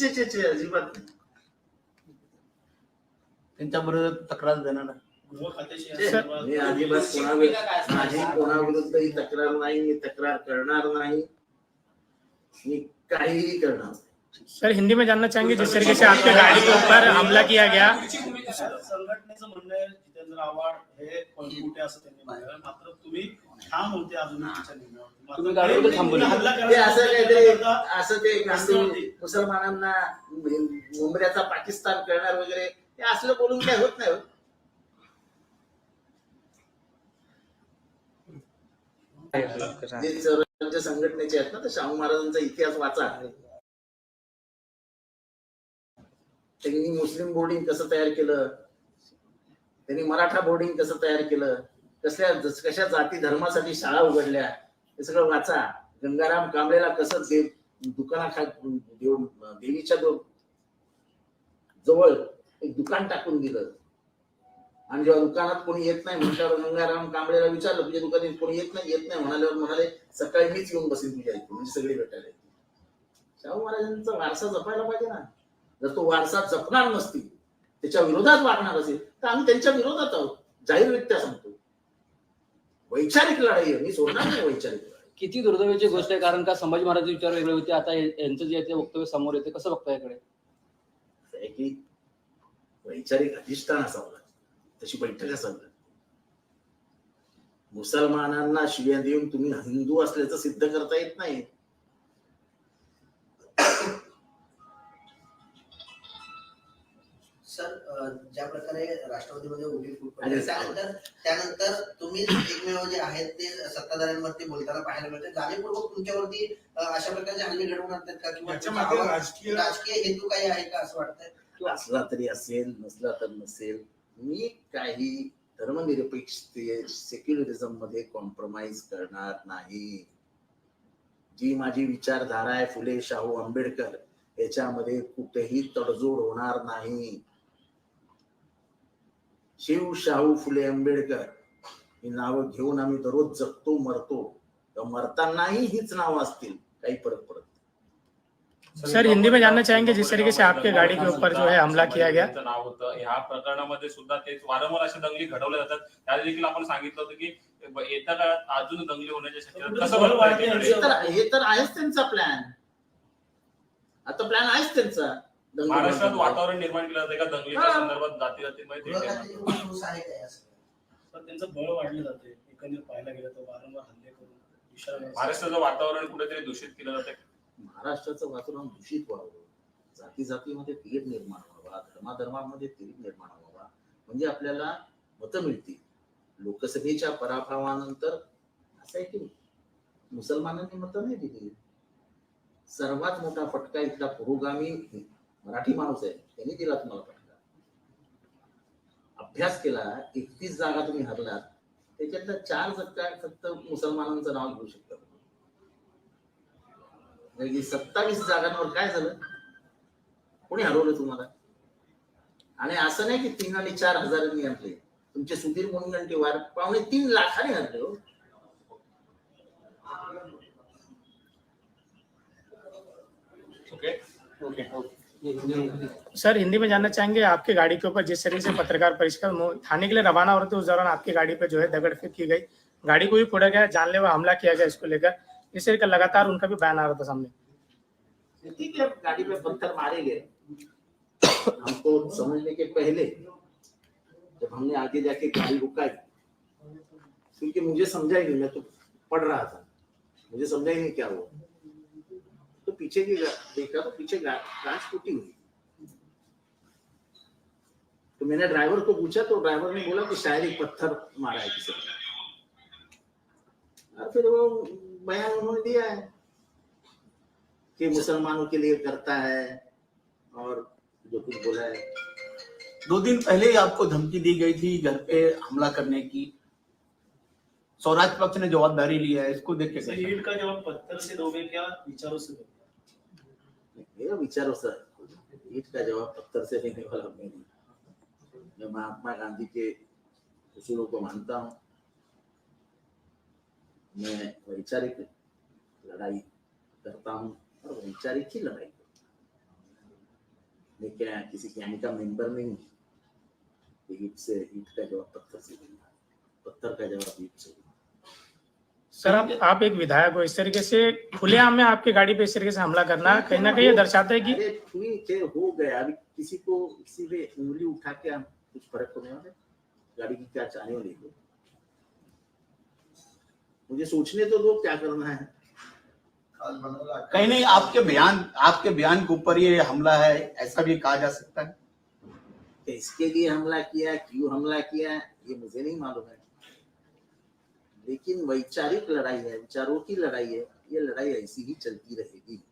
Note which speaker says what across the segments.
Speaker 1: छे, छे, छे, अजिबात. नाही
Speaker 2: त्यांच्या बरोबर तक्रार देणार
Speaker 1: मी अजिबात कोणाविरुद्ध माझी कोणाविरुद्ध ही तक्रार नाही मी तक्रार करणार नाही. मी काहीही करणार नाही.
Speaker 3: सर हिंदी में जानना चाहेंगे जिस तरीके से आपके गाड़ी के ऊपर हमला किया गया।
Speaker 4: संघटनेचं म्हणणं आहे जितेंद्र आव्हाड हे पळकुटे असं त्यांनी मात्र तुम्ही ठाम होते तिच्या. मात्र
Speaker 2: तुम्ही गाडीवर
Speaker 4: ते-
Speaker 2: थांबवली.
Speaker 4: हल्ला
Speaker 1: ते
Speaker 4: करायचा
Speaker 1: असं
Speaker 4: प्रयत्न
Speaker 1: काहीतरी
Speaker 4: करता-
Speaker 1: असं ते
Speaker 4: रस्त्यावरती.
Speaker 1: मुसलमानांना मुंबऱ्याचा पाकिस्तान करणार वगैरे हे असलं बोलून काय होत नाही हो. जे संघटनेचे आहेत ना तर शाहू महाराजांचा इतिहास वाचा त्यांनी मुस्लिम बोर्डिंग कसं तयार केलं त्यांनी मराठा बोर्डिंग कसं तयार केलं कसल्या कशा जाती धर्मासाठी शाळा उघडल्या हे सगळं वाचा. गंगाराम कांबळेला कसं देव दुकानाखा देव देवीच्या जवळ एक दुकान टाकून दिलं. आणि जेव्हा दुकानात कोणी येत नाही म्हटल्यावर गंगाराम कांबळेला विचारलं तुझ्या दुकानात कोणी येत नाही? येत नाही म्हणाल्यावर म्हणाले सकाळी मीच येऊन बसेल तुझ्या इथे म्हणजे सगळी भेटायला शाहू महाराजांचा वारसा जपायला पाहिजे ना. जर तो वारसा जपणार नसतील त्याच्या विरोधात वागणार असेल तर आम्ही त्यांच्या विरोधात आहोत जाहीररित्या सांगतो. वैचारिक लढाई आहे. मी सोडणार नाही वैचारिक लढाई.
Speaker 2: किती दुर्दैवाची गोष्ट आहे कारण का संभाजी महाराज विचार वेगळे होते. आता हे- यांचं जे आहे ते वक्तव्य समोर येते. कसं बघता याकडे?
Speaker 1: असं आहे की वैचारिक अधिष्ठान असावं. लागतं तशी बैठक असावी. लागते मुसलमानांना शिव्या देऊन तुम्ही हिंदू असल्याचं सिद्ध करता येत नाही.
Speaker 5: ज्या प्रकारे राष्ट्रवादीमध्ये उभी फूट पडली त्यानंतर त्यानंतर तुम्ही एकमेव जे आहेत ते सत्ताधाऱ्यांवरती बोलताना पाहायला मिळते. जाणीवपूर्वक तुमच्यावरती अशा प्रकारचे हल्ले घडवून आणतात का? किंवा
Speaker 4: राजकीय
Speaker 5: राजकीय हेतू काही आहे का असं वाटतंय?
Speaker 1: असला तरी असेल नसला तर नसेल मी काही धर्मनिरपेक्ष सेक्युलरिझममध्ये कॉम्प्रोमाइज करणार नाही. जी माझी विचारधारा आहे फुले शाहू आंबेडकर याच्यामध्ये कुठेही तडजोड होणार नाही. शिव शाहू फुले आंबेडकर ही नावं घेऊन आम्ही दररोज जगतो मरतो. तर मरतानाही हीच नावं असतील काही फरक पडत नाही.
Speaker 3: सर हिंदी में जानना चाहेंगे जिस तरीके से आपके गाड़ी के ऊपर जो है हमला किया गया।
Speaker 6: नाव होतं. ह्या प्रकरणामध्ये सुद्धा तेच वारंवार असे दंगली घडवले जातात. त्या देखील आपण सांगितलं होतं की येत्या काळात अजून दंगली होण्याच्या शक्यता कसं?
Speaker 1: हे तर हे तर आहेच त्यांचा प्लॅन आता प्लॅन आहेच त्यांचा.
Speaker 6: महाराष्ट्रात. वातावरण निर्माण केलं जाते का दंगलीच्या. संदर्भात जाती जातीमध्ये
Speaker 5: गृह
Speaker 6: ते
Speaker 5: खात्याची फसवणूक आहे काय असं?
Speaker 4: तर त्यांचं बळ वाढलं जाते. एकंदरीत पाहायला गेलं तर वारंवार हल्ले करून
Speaker 6: महाराष्ट्राचं वातावरण कुठेतरी दूषित केलं जाते?
Speaker 1: महाराष्ट्राचं वातावरण दूषित व्हावं. जाती जातीमध्ये तेढ निर्माण व्हावा. धर्माधर्मामध्ये तेढ निर्माण व्हावा. म्हणजे आपल्याला मतं मिळतील. लोकसभेच्या पराभवानंतर असं आहे की मुसलमानांनी मतं नाही दिली. सर्वात मोठा फटका इथला पुरोगामी मराठी माणूस आहे. त्यांनी दिला तुम्हाला फटका अभ्यास केला एकतीस जागा तुम्ही हरलात त्याच्यातल्या चार सत्ता फक्त मुसलमानांचं नाव घेऊ शकता. म्हणजे सत्तावीस जागांवर काय झालं? कोणी हरवलं तुम्हाला? आणि असं नाही की तीन आणि चार हजारांनी हरले. तुमचे सुधीर मुनगंटीवार पावणे तीन लाखाने हरले हो.
Speaker 6: ओके
Speaker 3: सर, हिंदी में जानना चाहेंगे, आपकी गाड़ी के ऊपर जिस तरीके से पत्रकार परिषद मो- थाने के लिए रवाना हो रहे थे, उस दौरान आपकी गाड़ी पे जो है दगड़ फेंक की गई। गाड़ी को भी फोड़ा गया जानलेवा हमला किया गया इसको लेकर। इस तरीके का लगातार उनका भी बयान आ रहा था सामने।
Speaker 1: गाड़ी पे पत्थर मारे गए। हमको समझने के पहले, जब हमने आगे जाके गाड़ी रुकाई, क्योंकि मुझे समझा ही नहीं, मैं तो पढ़ रहा था। मुझे समझा ही नहीं क्या हुआ। पीछे की देखा तो पीछे गा- कांच टूटी हुई। तो मैंने ड्राइवर को पूछा तो ड्राइवर ने बोला कि शायद एक पत्थर मारा है किसी ने। और फिर वो बयान उन्होंने दिया है कि मुसलमानों के लिए करता है और जो कुछ बोला है।
Speaker 2: दो दिन पहले ही आपको धमकी दी गई थी घर पे हमला करने की। स्वराज पक्ष ने जवाबदारी लिया है इसको देख के
Speaker 4: का जवाब पत्थर से दोगे क्या विचारों से दोगे
Speaker 1: मेरा विचारो सर ईट का जवाब पत्थर से देने वाला मैं नहीं। मैं महात्मा गांधी के उसूलों को मानता हूँ। मैं वैचारिक लड़ाई करता हूँ और वैचारिक ही लड़ाई मैं क्या किसी गैंग का मेंबर नहीं हूँ। ईट से ईट का जवाब पत्थर से दूँगा पत्थर का जवाब ईट से दूँगा
Speaker 3: सर आप आप एक विधायक हो इस तरीके से खुलेआम में आपकी गाड़ी पे इस तरीके से हमला करना कहीं ना कहीं ये दर्शाता है कि
Speaker 1: ठीक है हो गया। अभी किसी को किसी पे उंगली उठा के हम कुछ फ़र्क होने वाला गाड़ी की क्या चाहने वाली है मुझे सोचने तो दो क्या करना है।
Speaker 2: कहीं नहीं आपके बयान आपके बयान के ऊपर ये हमला है ऐसा भी कहा जा सकता है।
Speaker 1: इसके लिए हमला किया क्यों हमला किया ये मुझे नहीं मालूम है। लेकिन वैचारिक लड़ाई है विचारों की लड़ाई है ये लड़ाई ऐसी ही चलती रहेगी।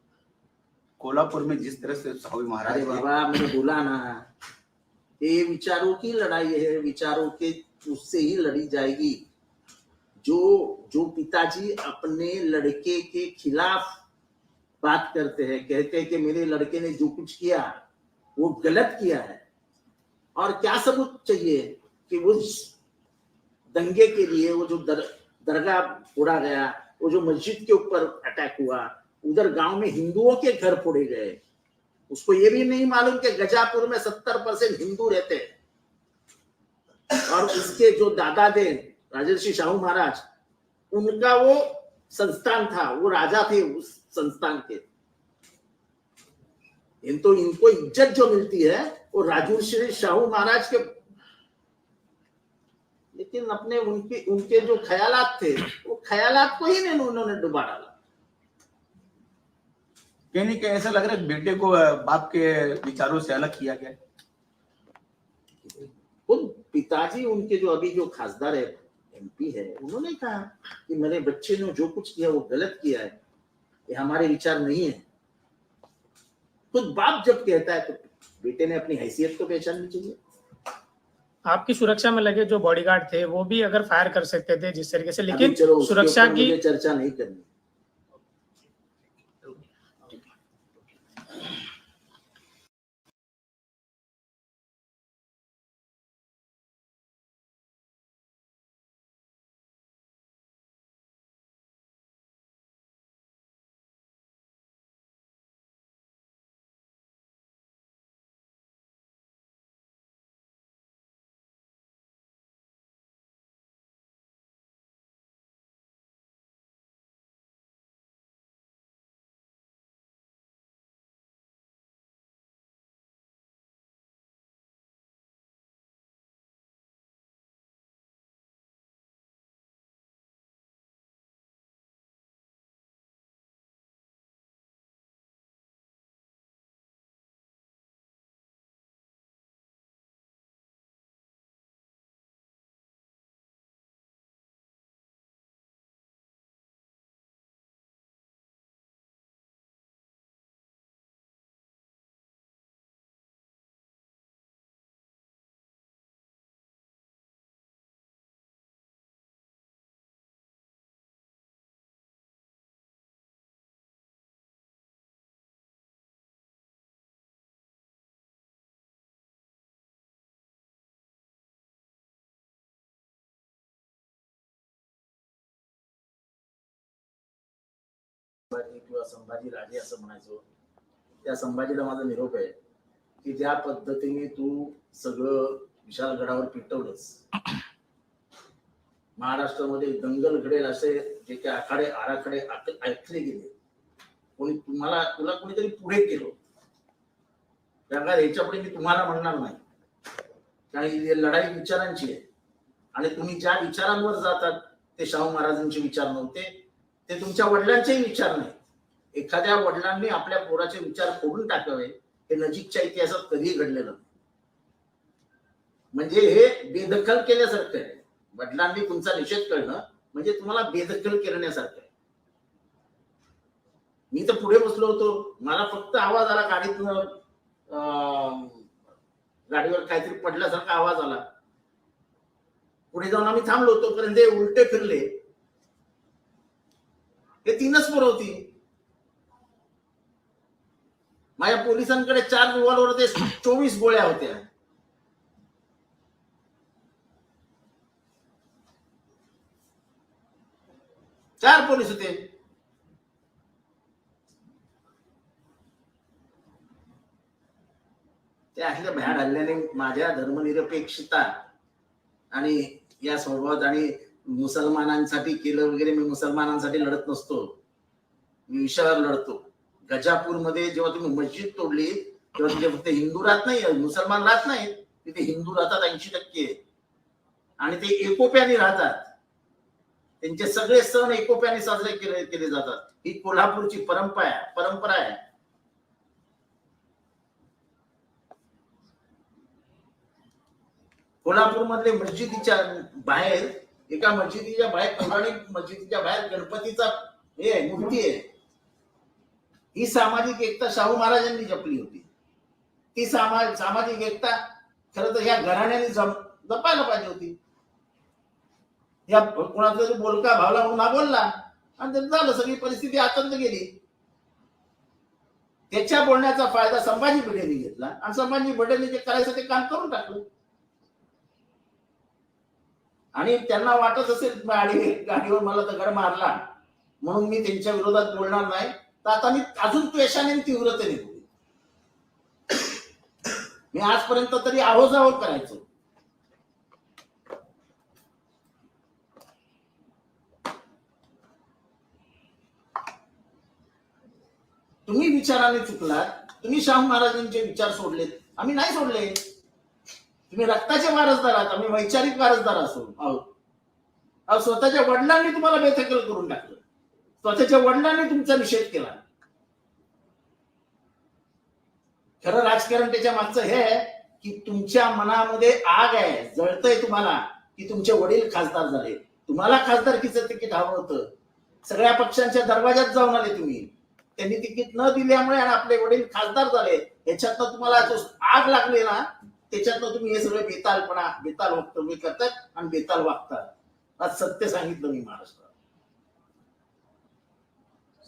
Speaker 2: कोल्हापुर में जिस तरह से साहू महाराज
Speaker 1: अरे बाबा मैंने बोला ना। ये विचारों की लड़ाई है विचारों के उससे ही लड़ी जाएगी। जो जो पिताजी अपने लड़के के खिलाफ बात करते हैं कहते हैं कि मेरे लड़के ने जो कुछ किया वो गलत किया है। और क्या सबूत चाहिए कि उस दंगे के लिए वो जो दर, दरगाह फोड़ा गया, वो जो मस्जिद के ऊपर अटैक हुआ, उधर गाँव में हिंदुओं के घर फोड़े गए। उसको ये भी नहीं मालूम कि गजापुर में सत्तर परसेंट हिंदू रहते हैं। और उसके जो दादा दे राजर्षि शाहू महाराज, उनका वो संस्थान था, वो राजा थे उस संस्थान के। इन तो इनको इज़्ज़त जो मिलती है, वो राजर्षि शाहू महाराज के लेकिन अपने उनके उनके जो ख्यालात थे वो ख्याल को ही नहीं उन्होंने डुबा डाला।
Speaker 2: कहीं नहीं कहीं ऐसा लग रहा है बेटे को बाप के विचारों से अलग किया गया।
Speaker 1: खुद पिताजी उनके जो अभी जो खासदार है एमपी है उन्होंने कहा कि मेरे बच्चे ने जो कुछ किया वो गलत किया है। ये हमारे विचार नहीं है। खुद बाप जब कहता है तो बेटे ने अपनी हैसियत को पहचाननी चाहिए।
Speaker 3: आपकी सुरक्षा में लगे जो बॉडीगार्ड थे वो भी अगर फायर कर सकते थे जिस तरीके से। लेकिन सुरक्षा की
Speaker 1: चर्चा नहीं करनी। संभाजी किंवा संभाजी राजे असं म्हणायचो. त्या संभाजीला माझा निरोप आहे की ज्या पद्धतीने तू सगळं विशालगडावर पिटवलंस महाराष्ट्रामध्ये दंगल घडेल असे जे काही आखाडे आराखडे ऐकले गेले कोणी तुम्हाला तुला कोणीतरी पुढे केलं. त्यामुळे ह्याच्यापुढे मी तुम्हाला म्हणणार नाही. कारण लढाई विचारांची आहे. आणि तुम्ही ज्या विचारांवर जातात ते शाहू महाराजांचे विचार नव्हते. ते तुमच्या वडिलांचेही विचार नाही. एखाद्या वडिलांनी आपल्या पोराचे विचार फोडून टाकावे हे नजीकच्या इतिहासात कधीही घडलेलं नाही. म्हणजे हे बेदखल केल्यासारखं आहे. वडिलांनी तुमचा निषेध करणं म्हणजे तुम्हाला बेदखल करण्यासारखं आहे. मी तर पुढे बसलो होतो. मला फक्त आवाज आला गाडीतून गाडीवर काहीतरी पडल्यासारखा आवाज आला. पुढे जाऊन आम्ही थांबलो तोपर्यंत हे उलटे फिरले. हे तीनच पुरवतील होती. माझ्या पोलिसांकडे चार रिव्हॉल्वर ते चोवीस गोळ्या होत्या. चार पोलीस होते. त्या असल्या भ्याड हल्ल्याने माझ्या धर्मनिरपेक्षता आणि या स्वभावात आणि मुसलमानांसाठी केलं वगैरे मी मुसलमानांसाठी लढत नसतो. मी विषयावर लढतो. गजापूरमध्ये जेव्हा तुम्ही मस्जिद तोडली तेव्हा तिथे फक्त हिंदू राहत नाही मुसलमान राहत नाहीत तिथे हिंदू राहतात ऐंशी टक्के. आणि ते एकोप्याने राहतात. त्यांचे सगळे सण एकोप्याने साजरे केले केले जातात. ही कोल्हापूरची परंपरा आहे परंपरा आहे. कोल्हापूर मधले मस्जिदीच्या बाहेर एका मस्जिदीच्या बाहेर पौराणिक मस्जिदीच्या बाहेर गणपतीचा हे मूर्ती आहे. ही सामाजिक एकता शाहू महाराजांनी जपली होती. ती सामा सामाजिक एकता खरं तर ह्या घराण्याने जपायला पाहिजे होती. या कोणाचा तरी बोलका भावला म्हणून हा बोलला आणि झालं सगळी परिस्थिती आतंत गेली. त्याच्या बोलण्याचा फायदा संभाजी भिडेने घेतला आणि संभाजी भिडेने जे करायचं ते काम करून टाकलं. आणि त्यांना वाटत असेल गाडी गाडीवर मला दगड मारला. म्हणून मी त्यांच्या विरोधात बोलणार नाही. तर आता मी अजून त्वेषाने तीव्रतेने बोलेन मी आजपर्यंत तरी आहोजावो करायचो. तुम्ही विचाराने चुकलात. तुम्ही शाहू महाराजांचे विचार सोडलेत. आम्ही नाही सोडले. तुम्ही रक्ताचे वारसदार आहात आम्ही वैचारिक वारसदार असो आहोत अहो, स्वतःच्या वडिलांनी तुम्हाला बेथकल करून टाकलं. स्वतःच्या वडिलांनी तुमचा निषेध केला. खरं राजकारण त्याच्या मागचं हे आहे की तुमच्या मनामध्ये आग आहे जळतंय तुम्हाला की तुमचे वडील खासदार झाले. तुम्हाला खासदारकीचं तिकीट हवं होतं. सगळ्या पक्षांच्या दरवाज्यात जाऊन आले तुम्ही. त्यांनी तिकीट न दिल्यामुळे आणि आपले वडील खासदार झाले. याच्यातनं तुम्हाला जो आग लागली ना त्याच्यातनं तुम्ही हे सगळे बेतालपणा बेताल वक्तव्य करतात आणि बेताल वागतात. आज सत्य सांगितलं मी महाराष्ट्रात.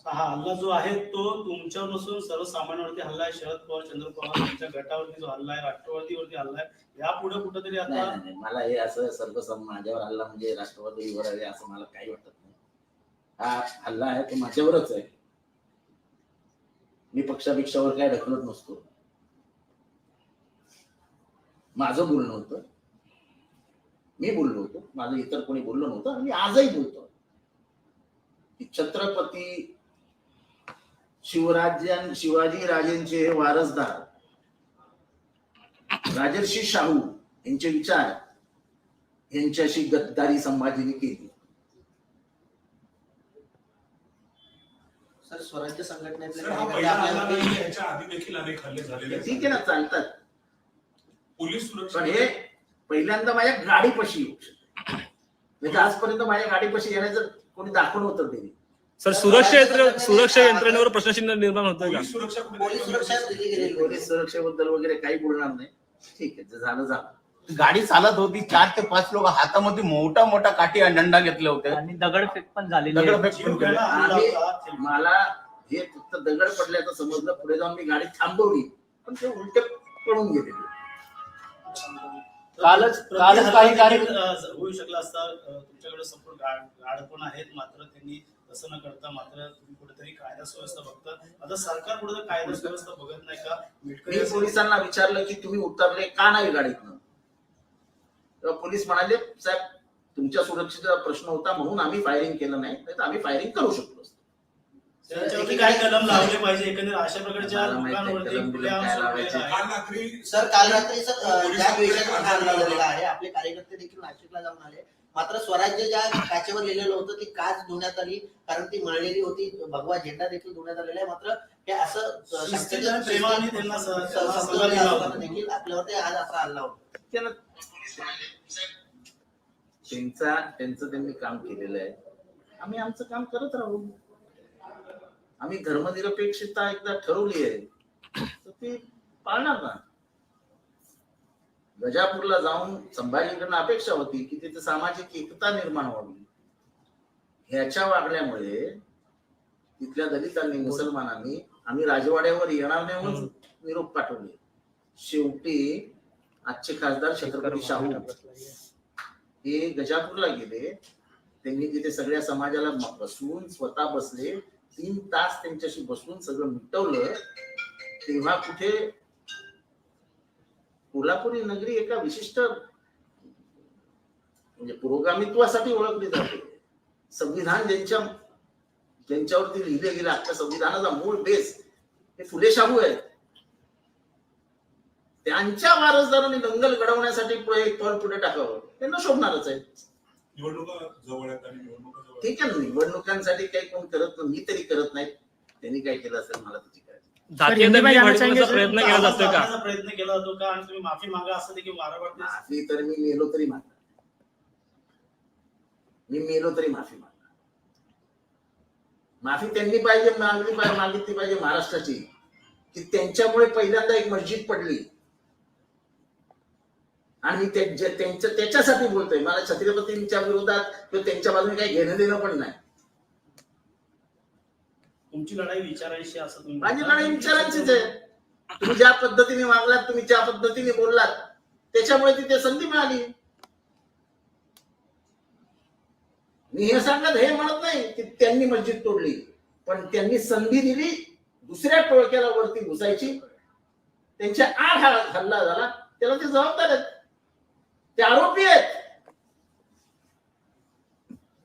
Speaker 4: हा हल्ला जो आहे तो तुमच्यावर नसून सर्वसामान्यांवरती हल्ला आहे. शरद पवार चंद्र पवार यांच्या गटावरती जो हल्ला आहे राष्ट्रवादीवरती हल्ला आहे यापुढे कुठेतरी आता
Speaker 1: मला हे असं सर्व माझ्यावर हल्ला म्हणजे राष्ट्रवादीवर आहे असं मला काही वाटत नाही. हा हल्ला आहे तो माझ्यावरच आहे. मी पक्षापेक्षावर काय ढकलत नसतो. माझं बोलणं होतं. मी बोललो होतो. माझं इतर कोणी बोललो नव्हतं आणि मी आजही बोलतो. की छत्रपती शिवराज्यां शिवाजी राजेंचे हे वारसदार राजर्षी शाहू यांचे विचार यांच्याशी गद्दारी संभाजीने केली.
Speaker 5: सर स्वराज्य संघटनेतले.
Speaker 1: ठीक आहे ना चालतात.
Speaker 7: पोलीस सुरक्षा
Speaker 1: पण हे पहिल्यांदा माझ्या गाडीपाशी येऊ शकते. म्हणजे आजपर्यंत माझ्या गाडीपाशी येण्याचं कोणी दाखवलं होतं त्यांनी
Speaker 8: सर सुरक्षा यंत्र सुरक्षा यंत्रणेवर प्रश्नचिन्ह निर्माण होतोय का?
Speaker 7: पोलीस सुरक्षा
Speaker 5: पोलीस सुरक्षा दिली गेलेली होती.
Speaker 1: पोलीस सुरक्षेबद्दल वगैरे काही बोलणार नाही. ठीक आहे जे झालं झालं.
Speaker 2: गाडी चालत होती चार ते पाच लोक हातामध्ये मोठा मोठा काठी आणि डंडा घेतले होते.
Speaker 9: आणि दगडफेक पण झालेली आहे.
Speaker 2: दगडफेक
Speaker 4: जीव
Speaker 2: पण केले.
Speaker 1: आम्ही-
Speaker 4: होता
Speaker 1: मला हे फक्त दगड पडल्याचं समजलं. पुढे जाऊन मी गाडी थांबवली. पण ते उलटे पळून गेले.
Speaker 9: कालच- कालच काही कार्य-
Speaker 4: देखील, अ, होऊ शकला असता. तुमच्याकडे संपूर्ण गाड गाड पण आहेत मात्र त्यांनी तसं न करता मात्र तुम्ही कुठेतरी कायदा सुव्यवस्था बघता. आता सरकार कुठेतरी कायदा सुव्यवस्था बघत नाही का? मिटकरी
Speaker 1: मी पोलिसांना विचारलं की तुम्ही उतरले का नाही गाडीतनं? तेव्हा पोलीस म्हणाले साहेब तुमच्या सुरक्षेचा प्रश्न होता म्हणून आम्ही फायरिंग केलं नाही नाही तर आम्ही फायरिंग करू शकलो असतो.
Speaker 4: त्याच्यावरती काय कलम लावले पाहिजे एकंदर अशा प्रकारच्या लोकांवरती खुलेआम सोडलेलं. आहे.
Speaker 7: काल रात्री
Speaker 5: सर काल रात्री सर अ, ज्या? झालेला आहे आपले कार्यकर्ते देखील नाशिकला जाऊन आले मात्र स्वराज्य ज्या काचेवर लिहिलेलं होतं ती काच धुण्यात आली कारण ती मळलेली होती भगवा झेंडा देखील धुण्यात आलेला आहे मात्र हे असं अ,
Speaker 4: शिस्तीने आणि प्रेमाने त्यांना स-
Speaker 5: स-
Speaker 4: त्यांना
Speaker 5: संपलेलं
Speaker 4: सल्ला दिला होता.
Speaker 5: असताना देखील आपल्यावरती आज असा हल्ला होता
Speaker 1: त्यानं त्यांचा त्यांचं त्यांनी काम केलेलं आहे आम्ही आमचं काम करत राहू आम्ही धर्मनिरपेक्षता एकदा ठरवली आहे तर ती पाळणार ना. गजापूरला जाऊन संभाजीकडनं अपेक्षा होती की तिथे सामाजिक एकता निर्माण व्हावी. ह्याच्या वागण्यामुळे तिथल्या दलितांनी मुसलमानांनी आम्ही राजवाड्यावर येणार नाही म्हणून निरोप पाठवले. शेवटी आजचे खासदार छत्रपती शाहू हे गजापूरला गेले. त्यांनी तिथे सगळ्या समाजाला बसवून स्वतः बसले. तीन तास त्यांच्याशी बसून सगळं मिटवलं तेव्हा कुठे कोल्हापुरी नगरी एका विशिष्ट म्हणजे पुरोगामित्वासाठी ओळखली जाते. संविधान ज्यांच्या ज्यांच्यावरती लिहिले गेलं आजच्या संविधानाचा मूळ बेस हे फुले शाहू आहेत. त्यांच्या वारसदारांनी दंगल घडवण्यासाठी पुढे एक पाऊल पुढे टाकावं. त्यांना शोभणारच आहे.
Speaker 7: निवडणुका जवळ आहेत आणि निवडणुका जवळ आहेत.
Speaker 1: ठीक आहे ना निवडणुकांसाठी काही कोण करत नाही मी तरी करत नाही. त्यांनी काय केलं असेल मला त्याची काय
Speaker 3: में
Speaker 8: भडकवण्याचा? प्रयत्न केला जातोय का?
Speaker 4: प्रयत्न केला जातो का? आणि तुम्ही माफी मागा असं देखील वारंवार ते
Speaker 1: माफी तर मी मेलो तरी मागणार. मी मेलो तरी माफी मागणार. माफी त्यांनी पाहिजे मागली पाहिजे मागितली पाहिजे महाराष्ट्राची. की त्यांच्यामुळे पहिल्यांदा एक मस्जिद पडली. आणि मी त्या- जे- त्यांच्या त्याच्यासाठी बोलतोय. मला छत्रपतींच्या विरोधात किंवा त्यांच्या बाजूने काही घेणं देणं पण नाही.
Speaker 4: तुमची लढाई विचारायची असं तुम्ही
Speaker 1: माझी. लढाई विचारांचीच आहे. तुम्ही ज्या पद्धतीने वागलात तुम्ही ज्या पद्धतीने बोललात त्याच्यामुळे तिथे संधी मिळाली. मी हे सांगत हे म्हणत नाही की त्यांनी मस्जिद तोडली पण त्यांनी संधी दिली दुसऱ्या टोळक्याला वरती घुसायची. त्यांच्या आठ हा- हल्ला झाला त्याला ते जबाबदार आहेत. ते आरोपी आहेत.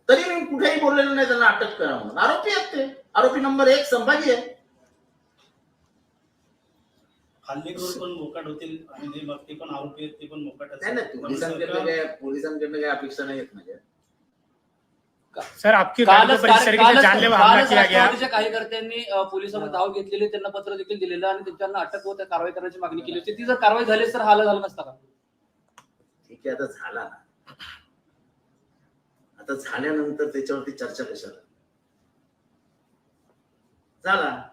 Speaker 1: तरी मी कुठेही बोललेलो नाही त्यांना अटक करा म्हणून. आरोपी आहेत ते. आरोपी नंबर एक संभाजी आहे.
Speaker 4: हल्लेखोर पण मोकाट होतील आणि जे मग ते पण आरोपी आहेत ते पण मोकाट
Speaker 1: नाही नाही पोलिसांकडनं काय पोलिसांकडनं काय अपेक्षा नाही माझ्या.
Speaker 3: सर आपकी गाड़ी
Speaker 9: कालच
Speaker 3: के ऊपर जिस तरीके से जानलेवा हमला
Speaker 9: कालच
Speaker 3: किया गया?
Speaker 9: राष्ट्रवादीच्या कार्यकर्त्यांनी अ, पोलिसांवर धाव घेतलेली त्यांना पत्र देखील दिलेलं आणि त्यांना अटक होत कारवाई करण्याची मागणी केली होती. ती जर कारवाई झाली तर हाला झाला नसता का?
Speaker 1: ठीक आहे आता झाला. ना आता झाल्यानंतर त्याच्यावरती चर्चा कशाला? झाला.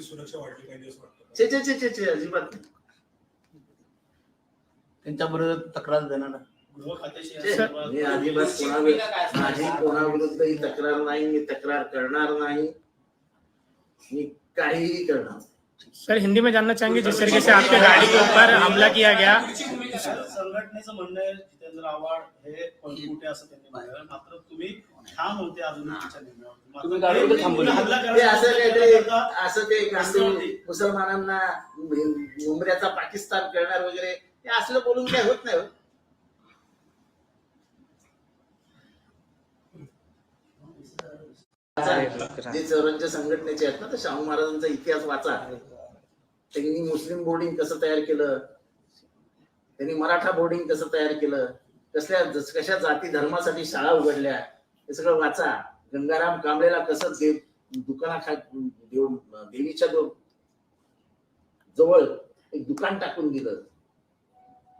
Speaker 7: सुरक्षा वाढली पाहिजे
Speaker 1: अजिबात नाही.
Speaker 2: त्यांच्या बरोबर तक्रार देणार.
Speaker 1: मी अजिबात कोणाविरुद्ध माझी कोणाविरुद्ध ही तक्रार नाही मी तक्रार करणार नाही. मी काहीही करणार नाही.
Speaker 3: सर हिंदी में जानना चाहेंगे जिस तरीके से आपके गाड़ी के ऊपर हमला किया गया
Speaker 4: संघटनेचं म्हणणं आहे जितेंद्र आव्हाड हे असं त्यांनी मात्र तुम्ही ठाम होते अजून
Speaker 9: तुम्ही गाडीवर थांबवली.
Speaker 1: ते असं काहीतरी. असं ते. मुसलमानांना मुंबऱ्याचा पाकिस्तान करणार वगैरे हे असलं बोलून काय होत नाही हो. जे चौरंच्या संघटनेचे आहेत ना तर शाहू महाराजांचा इतिहास वाचा. त्यांनी मुस्लिम बोर्डिंग कसं तयार केलं? त्यांनी मराठा बोर्डिंग कसं तयार केलं? कसल्या कशा जाती धर्मासाठी शाळा उघडल्या? हे सगळं वाचा. गंगाराम कांबळेला कसं देव दुकानाखा देव देवीच्या जवळ एक दुकान टाकून दिलं.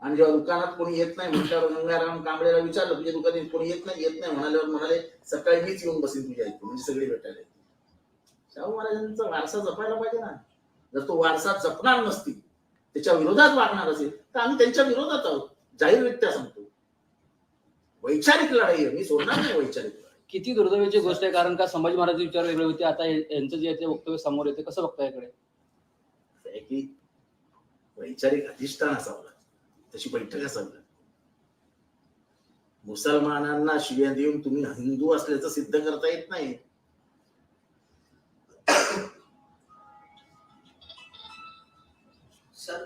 Speaker 1: आणि जेव्हा दुकानात कोणी येत नाही म्हटल्यावर गंगाराम कांबळेला विचारलं तुझ्या दुकानात कोणी येत नाही येत नाही म्हणाल्यावर म्हणाले सकाळी मीच येऊन बसेन तुझ्या इथे म्हणजे सगळे भेटायला. शाहू महाराजांचा वारसा जपायला पाहिजे ना. जर तो वारसा जपणार नसतील त्याच्या विरोधात वागणार असेल तर आम्ही त्यांच्या विरोधात आहोत. जाहीररित्या सांगतो. वैचारिक लढाई आहे मी सोडणार नाही वैचारिक लढाई.
Speaker 9: किती दुर्दैवाची गोष्ट आहे कारण का संभाजी महाराज विचार वेगळे होते आता यांचं जे आहे ते वक्तव्य समोर येते कसं बघता याकडे?
Speaker 1: वैचारिक अधिष्ठान असावं. तशी बैठक असावी. लागते. मुसलमानांना शिव्या देऊन तुम्ही हिंदू असल्याचं सिद्ध करता येत नाही.
Speaker 5: सर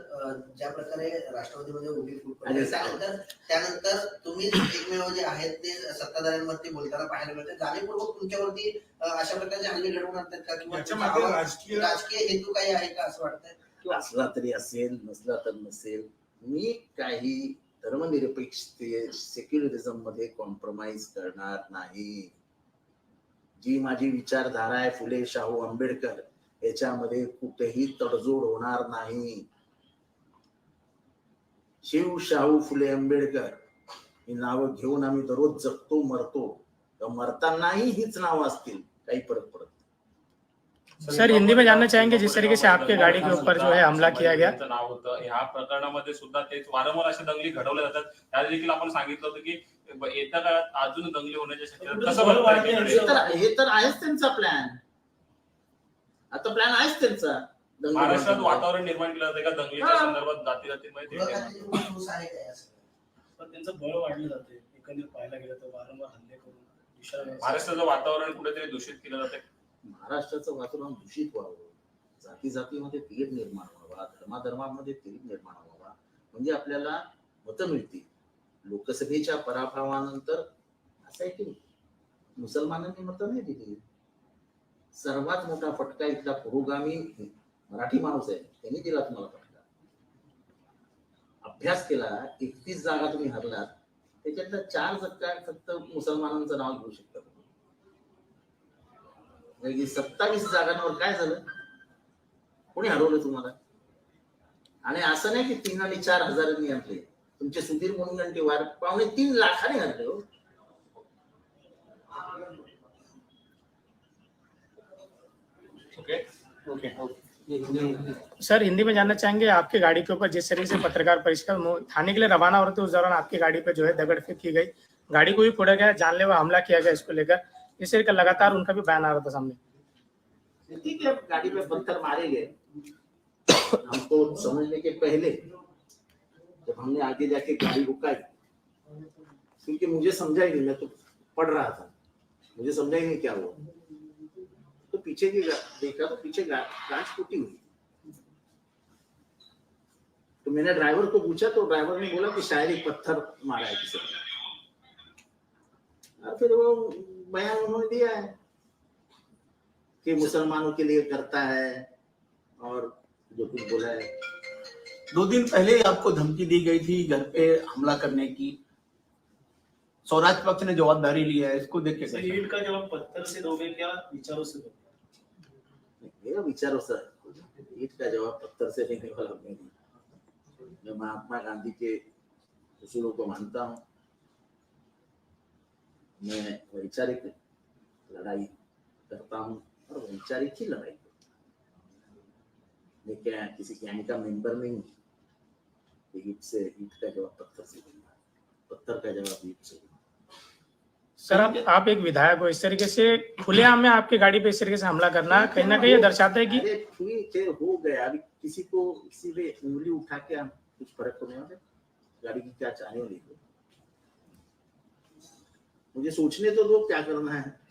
Speaker 5: ज्या प्रकारे राष्ट्रवादीमध्ये उभी फूट पडली त्यानंतर त्यानंतर तुम्ही एकमेव जे आहेत ते सत्ताधाऱ्यांवरती बोलताना पाहायला मिळते. जाणीवपूर्वक तुमच्यावरती अशा प्रकारचे हल्ले घडवून आणतात का? किंवा
Speaker 7: राजकीय
Speaker 5: राजकीय हेतू काही आहे का असं वाटतंय?
Speaker 1: असला तरी असेल नसला तर नसेल. मी काही धर्मनिरपेक्षते सेक्युलरिझममध्ये कॉम्प्रोमाइज करणार नाही. जी माझी विचारधारा आहे फुले शाहू आंबेडकर याच्यामध्ये कुठेही तडजोड होणार नाही. शिव शाहू फुले आंबेडकर ही नावं घेऊन आम्ही दररोज जगतो मरतो. तर मरतानाही हीच नावं असतील काही फरक पडत
Speaker 3: सर हिंदी में जानना चाहेंगे जिस तरीके से आपके गाड़ी के ऊपर जो है हमला किया गया।
Speaker 6: नाव होतं ह्या प्रकरणामध्ये सुद्धा तेच वारंवार अशा दंगली घडवल्या जातात. त्या देखील आपण सांगितलं होतं की येत्या काळात अजून दंगली होण्याच्या शक्यता कसं?
Speaker 1: हे तर हे तर आहेच त्यांचा प्लॅन आता प्लॅन आहेच त्यांचा. दंगली
Speaker 6: महाराष्ट्रात. वातावरण निर्माण केलं जाते का? दंगलीच्या. संदर्भात जाती जातीमध्ये
Speaker 4: पण त्यांचं बळ वाढलं जाते एकंदरीत पाहायला गेलं तर वारंवार हल्ले करून
Speaker 6: महाराष्ट्राचं वातावरण कुठेतरी दूषित केलं जाते
Speaker 1: महाराष्ट्राचं वातावरण दूषित व्हावं. जाती जातीमध्ये तेढ निर्माण व्हावा धर्माधर्मामध्ये तेढ निर्माण व्हावा. म्हणजे आपल्याला मतं मिळतील. लोकसभेच्या पराभवानंतर असं आहे की मुसलमानांनी मतं नाही दिली. सर्वात मोठा फटका इथला पुरोगामी मराठी माणूस आहे. त्यांनी दिला तुम्हाला फटका. अभ्यास केला एकतीस जागा तुम्ही हरलात. त्याच्यातल्या चार जागा फक्त मुसलमानांचं नाव घेऊ शकता तुम्ही सत्तावीस जागांवर काय झालं? कोणी हरवलं तुम्हाला? आणि असं नाही की तीन आणि चार हजारांनी हरले. तुमचे सुधीर मुनगंटीवार पावणे तीन लाखाने हरले हो.
Speaker 3: सर हिंदी में जानना चाहेंगे आपकी गाड़ी के ऊपर जिस तरीके से पत्रकार परिषद थाने के लिए रवाना हो रहे थे उस दौरान आपकी गाड़ी पे जो है दगड़ फेंक की गई। गाड़ी को भी फोड़ा गया जानलेवा हमला किया गया इसको लेकर। इस लगातार उनका भी बयान आ रहा था सामने।
Speaker 1: ठीक है गाड़ी पे पत्थर मारे गए हमको समझने के पहले जब हमने आगे जाके गाड़ी रुकाई, क्योंकि मुझे समझा ही नहीं, मैं तो पढ़ रहा था। मुझे समझा ही नहीं क्या हुआ। तो पीछे की देखा तो पीछे कांच टूटी हुई। तो मैंने ड्राइवर को पूछा तो ड्राइवर ने बोला कि शायद एक पत्थर मारा है किसी ने। फिर वो बयान उन्होंने दिया है कि मुसलमानों के लिए करता है और जो कुछ बोला है।
Speaker 2: दो दिन पहले ही आपको धमकी दी गई थी घर पे हमला करने की। स्वराज पक्ष ने जवाबदारी लिया है इसको देख के?
Speaker 4: ईट का जवाब पत्थर से दोगे क्या विचारों से दोगे?
Speaker 1: विचारो सर ईट का जवाब पत्थर से देने वाला मैं महात्मा गांधी के उसूलों को मानता हूँ। मैं वैचारिक लड़ाई करता हूँ और वैचारिक ही लड़ाई हूँ मैं क्या किसी गैंग का मेंबर नहीं हूँ ईट से ईट का जवाब पत्थर से दूँगा पत्थर का जवाब ईट से
Speaker 3: सर आप आप एक विधायक हो इस तरीके से खुलेआम में आपकी गाड़ी पे इस तरीके से हमला करना कहीं ना कहीं दर्शाता है कि
Speaker 1: ठीक है हो गया अभी किसी को किसी पे उंगली उठा के हम कुछ फ़र्क तो नहीं होता। गाड़ी की क्या चाहे हो देखो मुझे सोचने तो दो क्या करना है।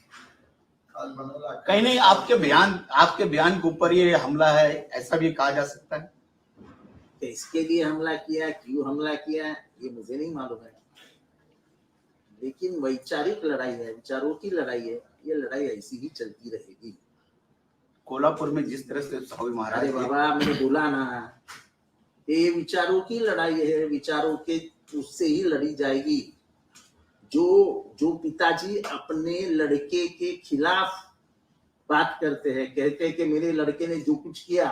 Speaker 2: कहीं नहीं आपके बयान आपके बयान के ऊपर ये हमला है ऐसा भी कहा जा सकता है।
Speaker 1: तो इसके लिए हमला किया क्यों हमला किया ये मुझे नहीं मालूम है। लेकिन वैचारिक लड़ाई है विचारों की लड़ाई है ये लड़ाई ऐसी ही चलती रहेगी।
Speaker 2: कोल्हापुर में जिस तरह से स्वामी महाराज
Speaker 1: बाबा मैंने बोला ना ये विचारों की लड़ाई है विचारों के उससे ही लड़ी जाएगी। जो जो पिताजी अपने लड़के के खिलाफ बात करते हैं कहते हैं कि मेरे लड़के ने जो कुछ किया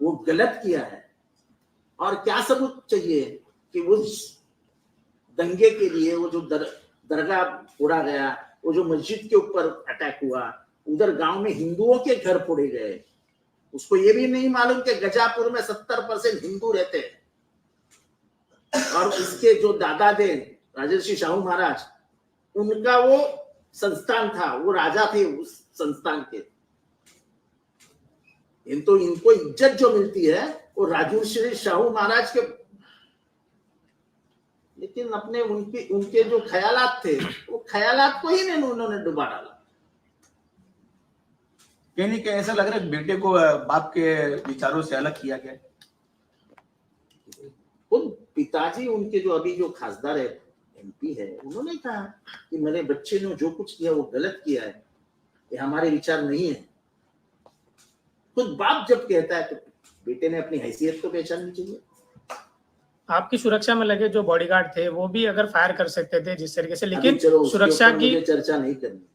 Speaker 1: वो गलत किया है। और क्या सबूत चाहिए कि उस दंगे के लिए वो जो दर, दरगाह फोड़ा गया वो जो मस्जिद के ऊपर अटैक हुआ उधर गाँव में हिंदुओं के घर फोड़े गए उसको ये भी नहीं मालूम कि गजापुर में सत्तर परसेंट हिंदू रहते हैं। और उसके जो दादा थे राजर्षि शाहू महाराज उनका वो संस्थान था वो राजा थे उस संस्थान के। इन तो इनको इज़्ज़त जो मिलती है वो राजर्षि शाहू महाराज के लेकिन अपने उनके उनके जो ख्यालात थे वो ख्यालात को ही नहीं उन्होंने डुबा डाला।
Speaker 2: कहीं नहीं ऐसा लग रहा है बेटे को बाप के विचारों से अलग किया गया।
Speaker 1: खुद पिताजी उनके जो अभी जो खासदार है एमपी है उन्होंने कहा कि मेरे बच्चे ने जो कुछ किया वो गलत किया है ये हमारे विचार नहीं है। खुद बाप जब कहता है तो बेटे ने अपनी हैसियत को पहचाननी चाहिए।
Speaker 3: आपकी सुरक्षा में लगे जो बॉडीगार्ड थे वो भी अगर फायर कर सकते थे जिस तरीके से लेकिन सुरक्षा की
Speaker 1: चर्चा नहीं करनी।